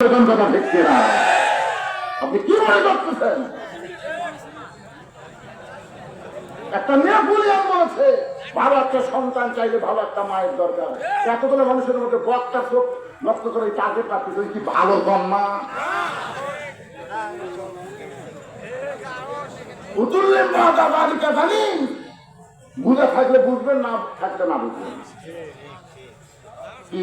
এরকম কথা ঠিক না। ভালো একটা সন্তান চাইলে ভালো একটা মায়ের দরকার। এতগুলো মানুষের মধ্যে বক্তা চোখ করে টার্গেট রাখতে তুই কি ভালো জন্মা? উতুল্লেন মা দাদা আলিকা জানি বুঝে থাকলে বুঝবেন, না থাকলে না বুঝবেন। কি?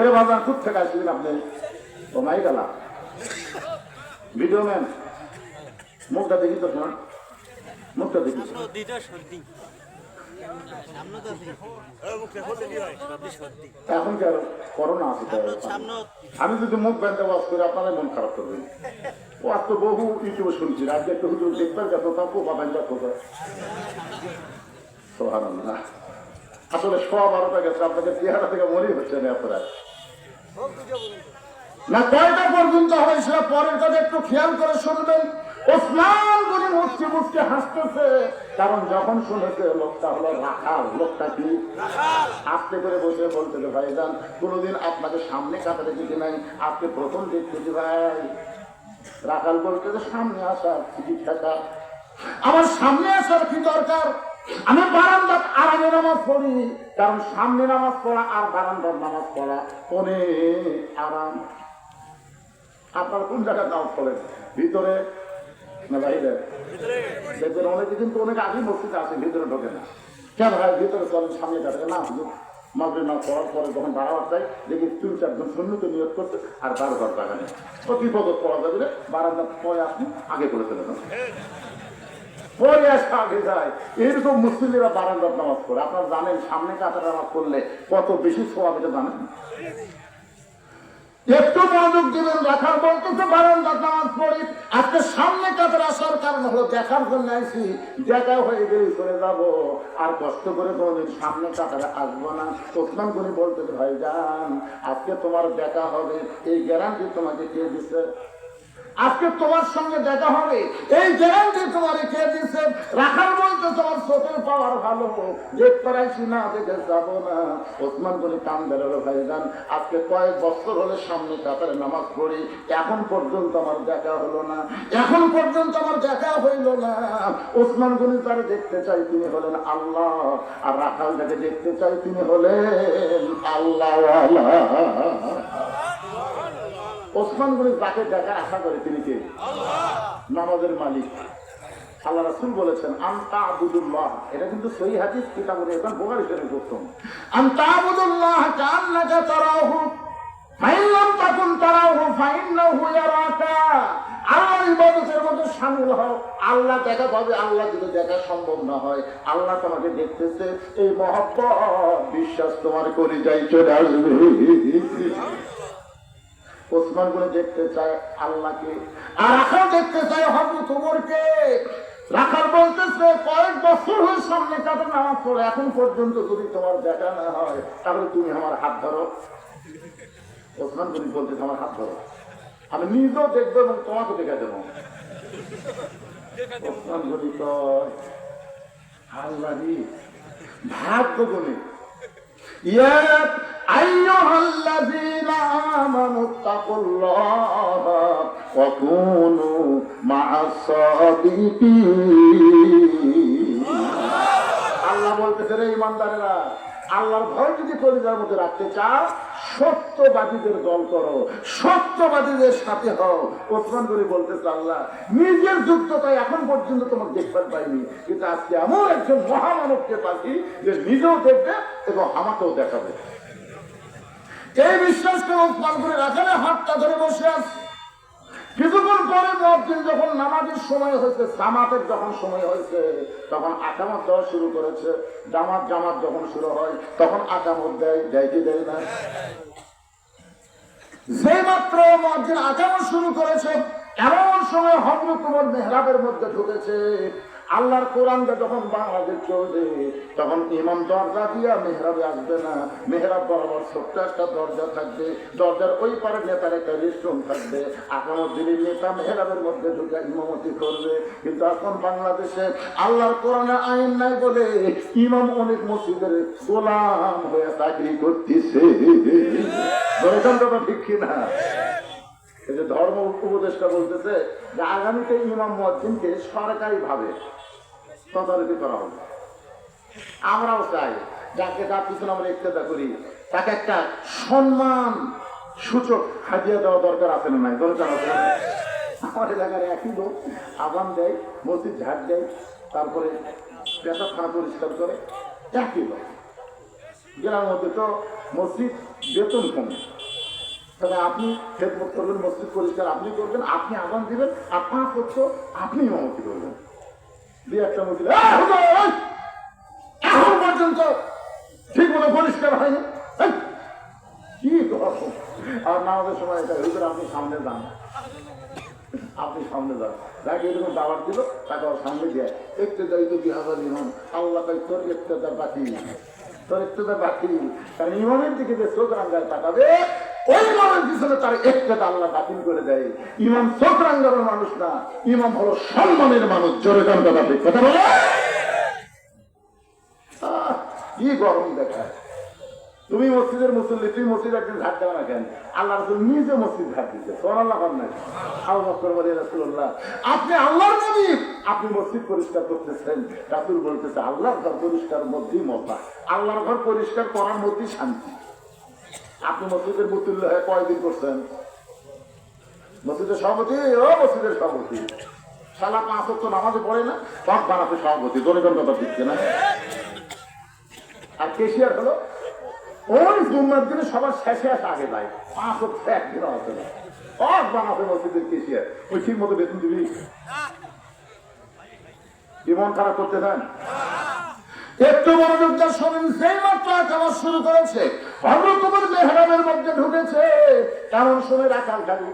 এর বাবা খুব থেকে আসলেন আপনি। ও মাই গেলা। ভিডিও ম্যান মুখটা দেখি তো শোনা। মুখটা দেখি। এখন কি আর করোনা আছে আমি যদি মুখ ব্যান্ডে ওয়াজ করি আপনারা মন খারাপ করবেন। ও আর তো বহু ইউটিউবে শুনছি। আজকে একটু হুজুর দেখবেন যত তা কো বাবা যা তো সোহারান্লাহ আসলে সোয়া বারোটা গেছে আপনাকে চেহারা থেকে মরেই হচ্ছে না আপনারা না কয়টা পর্যন্ত হবে সেটা পরের কথা একটু খেয়াল করে শুনবেন। ওসমান মুচকে মুচকে হাসতেছে কারণ যখন শুনেছে লোকটা হলো রাখাল লোকটা কি? আস্তে করে বসে বলতে যে ভাইজান কোনোদিন আপনাকে সামনে কাতারে দিতে নাই আপনি প্রথম দেখতেছি ভাই। রাখাল বলতে সামনে আসার টিকিট থাকা আমার সামনে আসার কি দরকার? আমি বারান্দার আরামে নামাজ পড়ি কারণ সামনে নামাজ পড়া আর বারান্দার নামাজ পড়া অনেক আরাম। আপনার কোন জায়গায় নামাজ পড়েন? ভিতরে? না বাইরে? দেখবেন অনেকে কিন্তু অনেক আগে মসজিদে আসে ভিতরে ঢোকে না। কেন ভাই ভিতরে চলেন সামনে কাটে না মাগরে না পড়ার পরে যখন বাড়াবার চাই দেখি তিন চারজন সৈন্যকে নিয়োগ করতে আর বারো ঘর তো বিপদ পড়া যাবে বারান্দা পরে আপনি আগে করে ফেলেন পরে আগে যায়। বারান্দার নামাজ আপনারা জানেন, সামনে কাতার নামাজ করলে কত বেশি জানেন? একটু মনোযোগ দিবেন, দেখার বলতেছে বারান্দার নামাজ আজকে সামনে কাতার আসার কারণ হলো, দেখার জন্য আইসি দেখা হয়ে গেলে চলে যাব। আর কষ্ট করে কোনোদিন সামনে কাতারে আসব না। ওসমান করে বলতেছে ভাই যান আজকে তোমার দেখা হবে। এই গ্যারান্টি তোমাকে কে দিচ্ছে আজকে তোমার সঙ্গে দেখা হবে। এই গ্যারান্টি তোমার কে দিচ্ছে রাখার বলতে তোমার চোখের পাওয়ার ভালো। দেখতে পারাইছি না দেখে যাব না। ওসমান করে কান বেরোলো ভাইজান আজকে কয়েক বছর হলে সামনে কাতারে নামাজ পড়ি। এখন পর্যন্ত আমার দেখা হলো না। এখন পর্যন্ত আমার দেখা হইল না। ওসমান গনি তার দেখতে চাই, তিনি হলেন আল্লাহ। আর রাখাল যাকে দেখতে চাই, তিনি হলেন আল্লাহ আল্লাহ ওসমান গনি যাকে দেখার আশা করে তিনি কে? নামাজের মালিক। আল্লাহ রাসুল বলেছেন, আন্তা আবুদুল্লাহ। এটা কিন্তু সহি হাদিস কিতাবের এখন বোগারি শরীফ প্রথম। আন্তা আবুদুল্লাহ কান্নাকা তারাহু। ফাইন লাম তাকুন তারাহু ইয়ারাকা। আল্লাহর ইবাদতের মধ্যে শামিল হও। আল্লাহ দেখা পাবে, আল্লাহ যদি দেখা সম্ভব না হয়। আল্লাহ তোমাকে দেখতেছে, এই মহব্বত। বিশ্বাস তোমার করে যাই চলে আসবে। ওসমান করে দেখতে চায় আল্লাহকে, আর রাখাল দেখতে চায় হবু তোমারকে রাখাল বলতেছে, কয়েক বছর হয়ে সামনে কাটা নামাজ পড়ে, এখন পর্যন্ত যদি তোমার দেখা না হয়, তাহলে তুমি আমার হাত ধরো। ওসমান গনি বলতেছে, আমার হাত ধরো। আমি নিজেও দেখব এবং তোমাকে দেখা দেবো। ওসমান গনি তো আল্লাহ ভাগ্য গুণী يا أيها الذين آمنوا اتقوا الله وكونوا مع الصادقين আল্লাহ বলতেছে রে ইমানদারেরা আল্লাহর ভয় যদি কলিজার মধ্যে রাখতে চাও, সত্যবাদীদের দল করো, সত্যবাদীদের সাথে হও। ওসমান করে বলতেছে, আল্লাহ, নিজের যুক্ততায় এখন পর্যন্ত তোমাকে দেখবার পাইনি। কিন্তু আজকে এমন একজন মহামানবকে পাচ্ছি যে নিজেও দেখবে এবং আমাকেও দেখাবে। এই বিশ্বাস করে ওসমান করে রাখালে হাতটা ধরে বসে আছে। পরে যখন নামাজের সময় হয়েছে, জামাতের যখন সময় হয়েছে, তখন আকামত দেওয়া শুরু করেছে। জামাত জামাত যখন শুরু হয়, তখন আকামত দেয় দেয় দেয় না? যে মাত্র মসজিদ শুরু করেছে, এমন সময় হজরত তোমার মেহরাবের মধ্যে ঢুকেছে। আল্লাহর কোরআনটা যখন বাংলাদেশ চলবে, তখন ইমাম দরজা দিয়া মেহরাবে আসবে না। মেহরাব বরাবর ছোট্ট একটা দরজা থাকবে। দরজার ওই পারে নেতার একটা রেস্টুরেন্ট থাকবে। আগামদিনের নেতা, মেহরাবের মধ্যে ঢুকে ইমামতি করবে। কিন্তু এখন বাংলাদেশে আল্লাহর কোরআনে আইন নাই বলে ইমাম অনেক মসজিদের গোলাম হয়ে চাকরি করতেছে। ঠিক কিনা এই যে ধর্ম উপদেষ্টা বলতেছে যে আগামীতে ইমাম মসজিদকে সরকারি ভাবে তদারকি করা হবে। আমরাও চাই যাকে যার পিছনে আমরা ইত্তেদা করি, তাকে একটা সম্মান সূচক হাজিয়া দেওয়া দরকার আছে না নাই? দরকার আছে? আমার এলাকার একই লোক আগাম দেয়, মসজিদ ঝাড় দেয়, তারপরে পেশা খানা পরিষ্কার করে, একই লোক। গ্রামের মধ্যে তো মসজিদ বেতন কমে। তবে আপনি খেদমত করবেন মসজিদ পরিষ্কার আপনি করবেন আপনি আগাম দিবেন পাঁচ হচ্ছে আপনি ইমামতি করবেন। দুই একটা মসজিদ "এই হুজুর, এই! এখন পর্যন্ত ঠিক মতো পরিষ্কার হয়নি! কি আর নামাজের সময় এটা হুজুর আপনি সামনে যান। আপনি সামনে যান। যাকে এরকম দাবার দিল তাকে ওর সামনে দিয়ে একটু যাই তো বিহাজার ইমাম আল্লাহ তাই তোর ইত্তেদার বাকি তোর ইত্তেদার বাকি কারণ ইমামের দিকে যে চোখ রাঙ্গায় তাকাবে ওই ইমামের পিছনে তার একটা আল্লাহ বাতিল করে দেয়। ইমাম মানুষ না ইমাম হলো সম্মানের মানুষ। জোরে কথা বলে? কি গরম দেখায় তুমি মসজিদের মুসল্লি, তুই মসজিদ একদিন ঝাড় দেওয়া না কেন? আল্লাহ রসুল নিজে মসজিদ ঝাড় দিচ্ছে সোহান আল্লাহ কর আল্লাহ করবারি রাসুল্লাহ আপনি আল্লাহর নবী। আপনি মসজিদ পরিষ্কার করতেছেন। রাসুল বলতেছে, আল্লাহর ঘর পরিষ্কার মধ্যেই মতা আল্লাহর ঘর পরিষ্কার করার মধ্যেই শান্তি। আপনি মসজিদের হয়ে কয়দিন করছেন? মসজিদের সভাপতি? ও, মসজিদের সভাপতি। সালা পাঁচ হচ্ছে নামাজে পড়ে না? সব বানাতে সভাপতি, জনগণ কথা দিচ্ছে না। আর কেশিয়ার হলো, ওই জুম্মার দিনে সবার শেষে আসে আগে যায় পাঁচ হচ্ছে একদিন আসে না। সব বানাতে মসজিদের কেশিয়ার। ওই ঠিক মতো বেতন দিবি? জীবন খারাপ করতে দেন? একটু মনোযোগ শোনেন সেই মাত্র আকাশ শুরু করেছে। হজরত তোমার মেহরামের মধ্যে ঢুকেছে। কারণ শুনে রাখাল খালি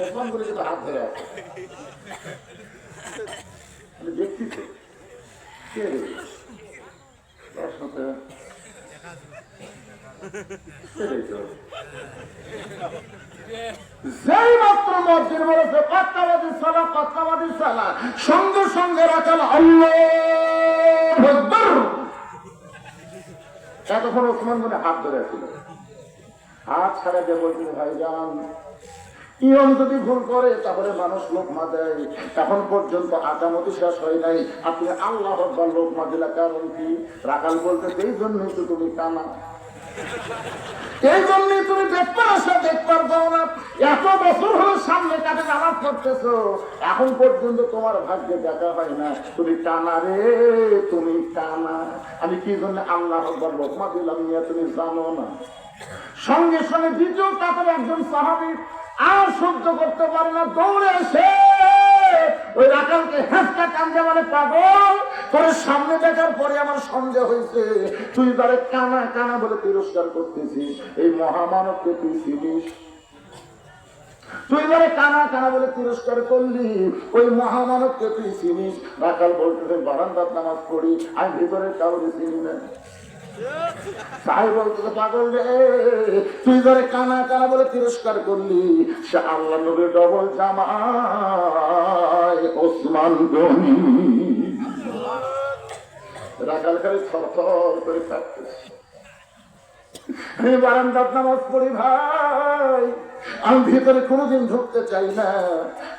ওসমান করে কিন্তু হাত ধরে আছে। যেই মাত্র মসজিদ বলেছে পাত্তাবাদী সালা পাত্তাবাদী সালা। সঙ্গে সঙ্গে রাখাল আল্লাহ। এতক্ষণ ওসমান বলে হাত ধরে ছিল। হাত ছাড়া যে বলছিল ভাইজান, ইয়ম যদি ভুল করে, তাহলে মানুষ লোকমা দেয় এখন পর্যন্ত আটামতি শেষ হয় নাই। আপনি আল্লাহ লোকমা দিলা কারণ কি? রাখাল বলতে সেই জন্যই তো তুমি কানা। এই জন্যই তুমি দেখতে আসা দেখতে পাও না। এত বছর হলো সামনে কাটে নামাজ করতেছো এখন পর্যন্ত তোমার ভাগ্যে দেখা হয় না। তুমি টানা রে, তুমি টানা। আমি কি জন্য আল্লাহ লোকমা দিলাম নিয়ে তুমি জানো না। সঙ্গে সঙ্গে দ্বিতীয় কাতারে একজন সাহাবি আর সহ্য করতে পারে না, দৌড়ে এসে ওই রাখালকে হ্যাঁচকা কান্দে মানে পাগল। তোর সামনে দেখার পরে আমার সন্দেহ হয়েছে। তুই তারে কানা কানা বলে তিরস্কার করতেছিস, এই মহামানবকে তুই চিনিস। তুই ধরে কানা কানা বলে তিরস্কার করলি, ওই মহামানবকে তুই চিনিস। রাখাল বলতেছে বারান্দার নামাজ পড়ি কাউরে চিনি না। তাই বলতে, পাগল রে, তুই ধরে কানা কানা বলে তিরস্কার করলি। সে আল্লাহ নবীর ডবল জামাই ওসমান গনি। রাখাল খালি থর করে থাকতেছে আমি বারান্দার নামাজ পড়ি ভাই, আমি ভিতরে কোনোদিন ঢুকতে চাই না,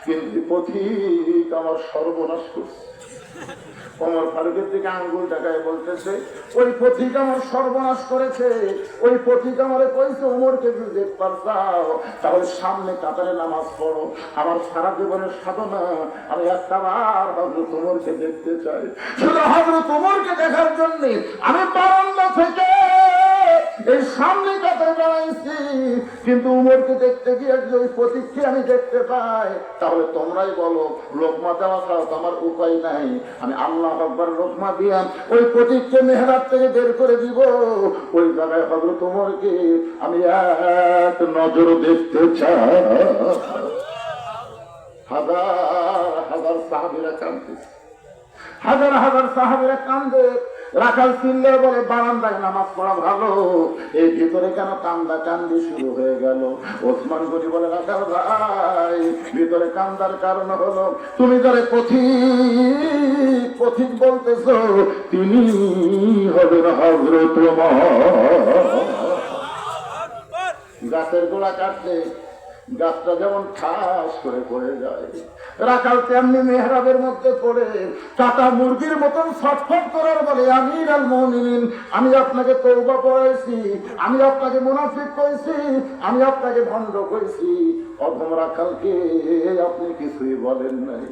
কিন্তু পথিক আমার সর্বনাশ করছে। অমর ফারুকের দিকে আঙ্গুল টাকায় বলতেছে, ওই পথিক আমার সর্বনাশ করেছে, ওই পথিক আমারে কইছে ওমরকে যদি দেখবার চাও তাহলে সামনে কাতারে নামাজ পড়ো। আমার সারা জীবনের সাধনা আমি একটা বার হজরত তোমরকে দেখতে চাই। শুধু হজরত ওমরকে দেখার জন্যে আমি বারান্দা থেকে এই সামনে কাতারে দাঁড়াইছি কিন্তু উমরকে দেখতে গিয়ে যদি ওই প্রতীককে আমি দেখতে পাই, তাহলে তোমরাই বলো, লোকমা দেওয়া ছাড়া তো আমার উপায় নাই। আমি আল্লাহ আকবর লোকমা দিয়া ওই প্রতীককে মেহরাত থেকে বের করে দিব। ওই জায়গায় হজরত উমরকে আমি এক নজর দেখতে চাই। হাজার হাজার সাহাবিরা কাঁদতেছে হাজার হাজার সাহাবিরা কান্দে রাখাল চিনলে বলে বারান্দায় নামাজ পড়া ভালো। এই ভিতরে কেন কান্দা কান্দি শুরু হয়ে গেল? ওসমান গনি বলে রাখাল ভাই ভিতরে কান্দার কারণ হলো তুমি ধরে পথিক পথিক বলতেছ তিনি হবেন হজরত গাছের গোড়া কাটলে গাছটা যেমন ঠাস করে পড়ে যায়, রাখাল তেমনি মেহরাবের মধ্যে পড়ে। কাটা মুরগির মতন ছটফট করার বলে আমি আল মমিনিন, আমি আপনাকে তৌবা পড়াইছি আমি আপনাকে মুনাফিক কইছি আমি আপনাকে ভণ্ড করেছি। অধম রাখালকে আপনি কিছুই বলেন নাই।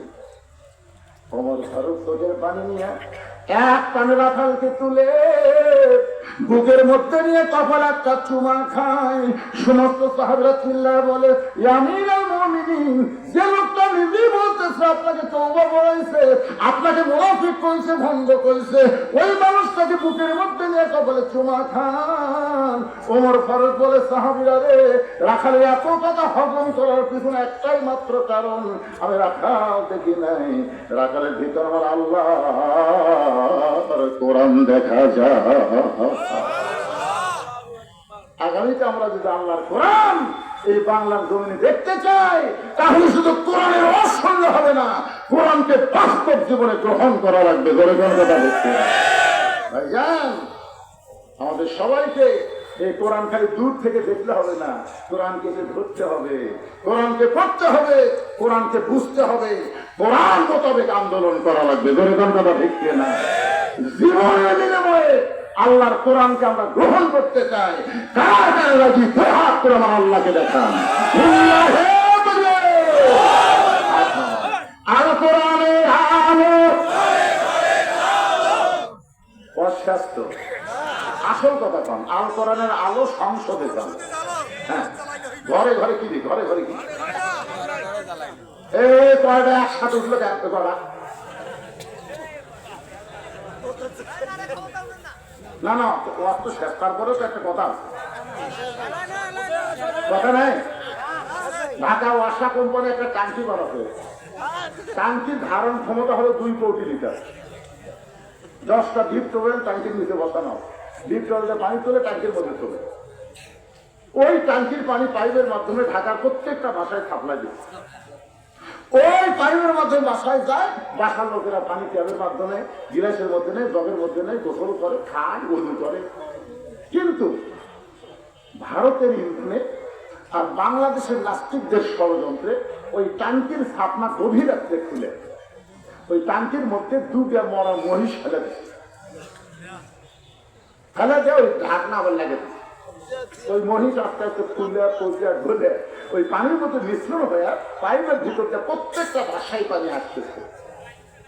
অমর ফারুক চোখের পানি নিয়ে এক টানে রাখালকে তুলে বুকের মধ্যে নিয়ে কপাল একটা চুমা খায়। সমস্ত সাহেবরা চিল্লা বলে আমি যে লোকটা নিজেই বলতেছে আপনাকে তওবা বলাইছে আপনাকে মুনাফিক করেছে, ভঙ্গ করেছে, ওই মানুষটাকে বুকের মধ্যে নিয়ে কপালে চুমা খান। ওমর ফারুক বলে, সাহাবিরা রে, রাখালের এত কথা হজম করার পিছনে একটাই মাত্র কারণ, আমি রাখাল দেখি নাই। রাখালের ভিতর আমার আল্লাহ কোরআন দেখা যায়। আগামীতে আমরা যদি আল্লাহর কোরআন এই বাংলার জমিনে দেখতে চাই, তাহলে শুধু কোরআনের অসঙ্গ হবে না, কোরআনকে বাস্তব জীবনে গ্রহণ করা লাগবে। ধরে কথা দেখতে ভাইজান, আমাদের সবাইকে এই কোরআন খালি দূর থেকে দেখলে হবে না, কোরআনকে ধরতে হবে, কোরআনকে পড়তে হবে, কোরআনকে বুঝতে হবে, কোরআন মোতাবেক আন্দোলন করা লাগবে। ধরে কথা দেখতে না। জীবনের বিনিময়ে আল্লাহর কোরআনকে আমরা গ্রহণ করতে চাই। কার কার হাত করে আমার আল্লাহকে দেখান। আসল কথা কন আল কোরআনের আলো সংসদে যান। হ্যাঁ। ঘরে ঘরে কি ঘরে ঘরে কি? এই কয়টা একসাথে উঠল কেন? কয়টা না না ওয়াজ তো শেষ তারপরেও তো একটা কথা কথা নাই? ঢাকা ওয়াসা কোম্পানি একটা টাঙ্কি হয়েছে টাঙ্কির ধারণ ক্ষমতা হলো দুই কোটি লিটার। দশটা ডিপ টোবেল ট্যাঙ্কির নিচে বসানো ডিপ টোবেলে পানি তোলে ট্যাঙ্কির মধ্যে তোলে। ওই ট্যাঙ্কির পানি পাইপের মাধ্যমে ঢাকার প্রত্যেকটা বাসায় সাপ্লাই দিচ্ছে ওই পাইপের মাধ্যমে বাসায় যায়, বাসার লোকেরা পানি ট্যাবের মাধ্যমে, গিলাসের মধ্যে নেই জগের মধ্যে নেই গোসল করে, খায় উজু করে। কিন্তু ভারতের ইন্ধনে আর বাংলাদেশের নাস্তিকদের ষড়যন্ত্রে ওই টাঙ্কির স্থাপনা গভীর রাত্রে খুলে। ওই টাঙ্কির মধ্যে দুটা মরা মহিষ ফেলে দিচ্ছে ফেলে দিয়ে ওই ঢাকনা আবার লাগে। ওই মহিষ আস্তে আস্তে ফুলে পচে ঘুরে ওই পানির মতো মিশ্রণ হয়ে পাইপের ভিতরটা প্রত্যেকটা বাসায় পানি আসতেছে।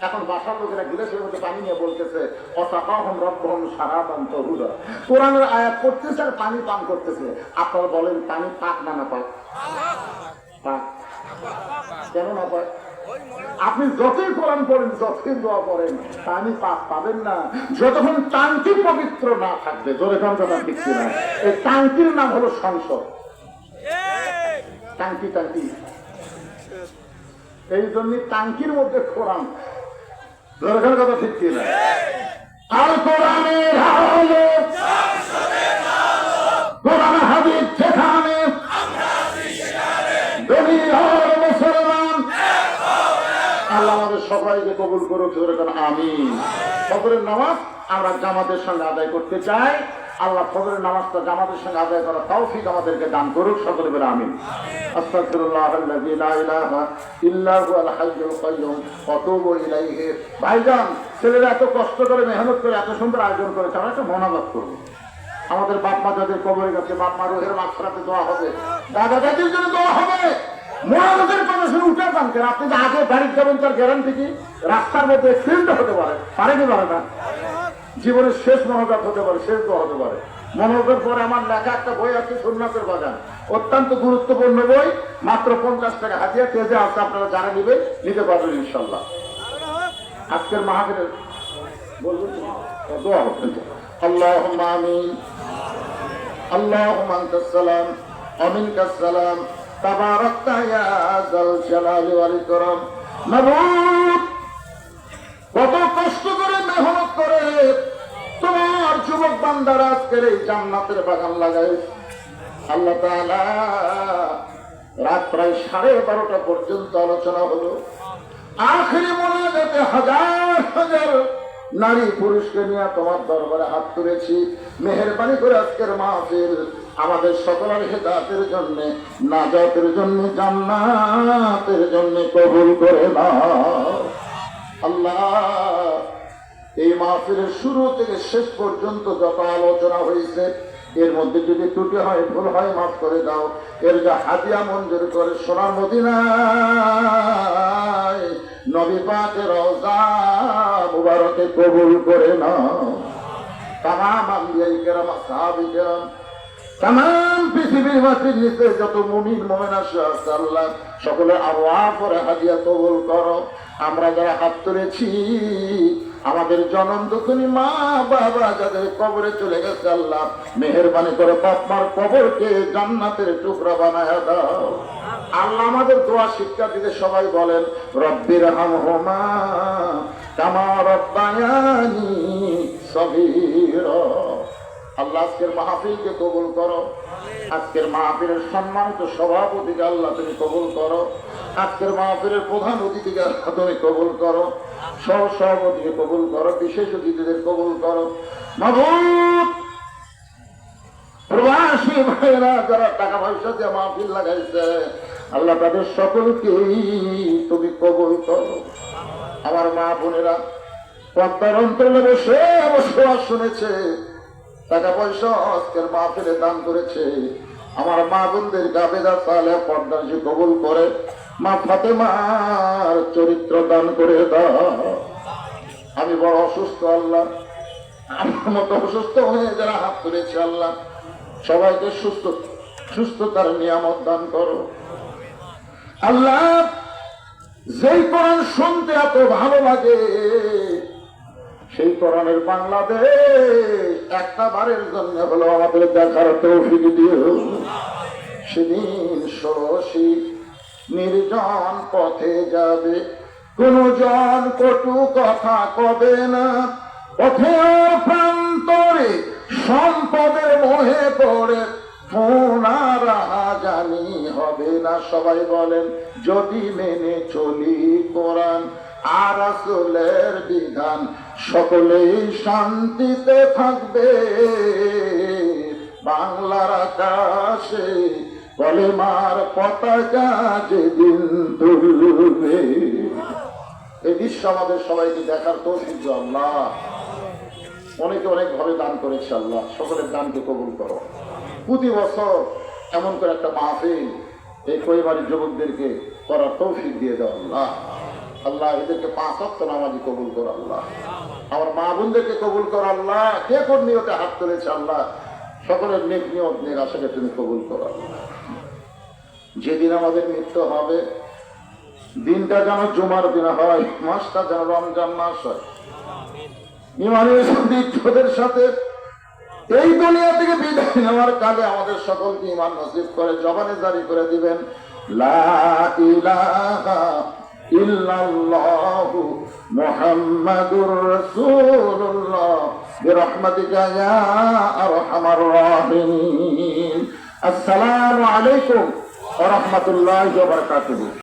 এখন বাসার লোকেরা গিলাসের মধ্যে পানি নিয়ে বলতেছে অসাকাহম রব্বহম সারাবান তহুরা। কোরআনের আয়াত করতেছে আর পানি পান করতেছে। আপনারা বলেন, পানি পাক না না পাক? পাক। কেন না পাক? আপনি যতই কোরআন পড়েন, যতই দোয়া পড়েন, পানি পাপ পাবেন না। যতক্ষণ টাঙ্কি পবিত্র না থাকবে, জোরে কোন কথা ঠিক না এই টাঙ্কির নাম হলো সংসদ। টাঙ্কি টাঙ্কি। এই জন্য টাঙ্কির মধ্যে কোরআন। জোরে কথা ঠিক না আল কোরআনের আলো কোরআন হাদিস যেখানে দুনিয়ার মুসলমান আল্লাহ আমাদের সবাইকে কবুল করুক জোরে আমি ফজরের নামাজ আমরা জামাতের সঙ্গে আদায় করতে চাই। আল্লাহ ফজরের নামাজটা জামাতের সঙ্গে আদায় করা তৌফিক আমাদেরকে দান করুক, সকলে বলে ইলাইহি। ভাইজান, ছেলেরা এত কষ্ট করে, মেহনত করে, এত সুন্দর আয়োজন করেছে, আমরা একটা মনোবাদ করব। আমাদের বাপ মা যাদের কবরে গেছে বাপ মা রোহের মাঝখানে দোয়া হবে দাদা দাদির জন্য দোয়া হবে। মহারাজের কথা উঠে পান কেন আপনি যে আগে বাড়ি যাবেন তার গ্যারান্টি কি? রাস্তার মধ্যে ফিল্ড হতে পারে পারে কি পারে না জীবনের শেষ মনোজাত হতে পারে, শেষ দোয়া হতে পারে। মনোজের পরে আমার লেখা একটা বই আছে সোমনাথের বাগান। অত্যন্ত গুরুত্বপূর্ণ বই, মাত্র পঞ্চাশ টাকা হাজিয়া তেজে আছে, আপনারা জানা নেবেন, নিতে পারবেন ইনশাল্লাহ আজকের মাহাবীরের বলবেন হ্যাঁ, দোয়া হবে। আল্লাহ আমিন। আল্লাহ মান্তাসালাম অমিন কাসালাম তাবারাকতা ইয়া জাল শালালি ওয়াল কত কষ্ট করে মেহনত করে তোমার যুবক বান্দারা আজকের এই জান্নাতের বাগান লাগাই আল্লাহ তাআলা রাত প্রায় সাড়ে বারোটা পর্যন্ত আলোচনা হলো। আখেরি মনে যাতে হাজার হাজার নারী পুরুষকে নিয়ে তোমার দরবারে হাত তুলেছি। মেহরবানি করে আজকের মাহফিল আমাদের সকলের হেদাতের জন্য, নাজাতের জন্য, জান্নাতের জন্য কবুল করে না আল্লাহ, এই মাহফিলের শুরু থেকে শেষ পর্যন্ত যত আলোচনা হয়েছে, এর মধ্যে যদি ত্রুটি হয়, ভুল হয়, মাফ করে দাও। এর যা হাদিয়া মঞ্জুর করে সোনার মদিনায় নবী পাকের মুবারকে কবুল করে নাও। তামাম আম্বিয়াই কেরাম সাহাবি কেরাম তাম পৃথিবীর যত মোমেন আছে আল্লাহ, সকলে আবহাওয়া করে হাদিয়া কবুল আমরা যারা হাত তুলেছি, আমাদের জনম দুঃখনী মা, বাবা যাদের কবরে চলে গেছে আল্লাহ, মেহরবানি করে বাপমার কবরকে জান্নাতের টুকরা বানায় দাও। আল্লাহ আমাদের দোয়া শিক্ষা দিতে সবাই বলেন, রব্বির হাম হোমা কামা রব্বায়ানি সবির আল্লাহ আজকের মাহফিলকে কবুল করো। আজকের মাহফিলের সম্মানিত সভাপতিকে আল্লাহ তুমি কবুল করো। আজকের মাহফিলের প্রধান অতিথিকে আল্লাহ তুমি কবুল করো। সহ সভাপতিকে কবুল করো, বিশেষ অতিথিদের কবুল করো। প্রবাসী ভাইরা যারা টাকা পয়সা দিয়ে মাহফিল লাগাইছে, আল্লাহ তাদের সকলকেই তুমি কবুল করো। আমার মা বোনেরা, পদ্মার অন্তরে বসে, অবশ্য শুনেছে। টাকা পয়সা, আজকের মাহফিলে দান করেছে। আমার মা বোনদের গাবেদা তাহলে পর্দা যে কবুল করে। মা ফাতেমার চরিত্র দান করে দাও। আমি বড় অসুস্থ, আল্লাহ। আমার মতো অসুস্থ হয়ে যারা হাত তুলেছে, আল্লাহ। সবাইকে সুস্থ, সুস্থতার নিয়ামত দান করো। আল্লাহ, যেই কোরআন শুনতে এত ভালো লাগে সেই কোরআনের বাংলাদেশ একটা বারের জন্য হলো আমাদের দেখার তৌফিক নির্জন পথে যাবে কোন জন কটু কথা কবে না? পথে প্রান্তরে সম্পদের মোহে পড়ে ফোনারা জানি হবে না। সবাই বলেন, যদি মেনে চলি কোরআন আর আসলের বিধান সকলেই শান্তিতে থাকবে। বাংলার আকাশে বলে মার পতাকা যেদিন তুলবে এই বিশ্ব আমাদের সবাইকে দেখার তো সূর্য আল্লাহ। অনেকে অনেক ভাবে দান করেছে আল্লাহ। সকলের দানকে কবুল করো। প্রতি বছর এমন করে একটা মাহফিল এই পরিবারের যুবকদেরকে করার তৌফিক দিয়ে দাও আল্লাহ। আল্লাহ, এদেরকে পাঁচ অক্ট নামাজি কবুল করো আল্লাহ। আমার মা বোনদেরকে কবুল করো আল্লাহ। কে কোন নিয়তে হাত তুলেছে আল্লাহ? সকলের নেক নিয়ত, নেক আশাকে তুমি কবুল করো যেদিন আমাদের মৃত্যু হবে, দিনটা যেন জুমার দিন হয়, মাসটা যেন রমজান মাস হয়। ইমানের সাথে এই দুনিয়া থেকে বিদায় নেওয়ার কালে আমাদের সকলকে ইমান নসিব করে, জবানে জারি করে দিবেন, লা ইলাহা ইল্লাল্লাহু মুহাম্মাদুর রাসূলুল্লাহ। বিরহমাতিকা ইয়া আরহামার রাহিমিন। আসসালামু আলাইকুম ওয়া রাহমাতুল্লাহি ওয়া বারাকাতুহু।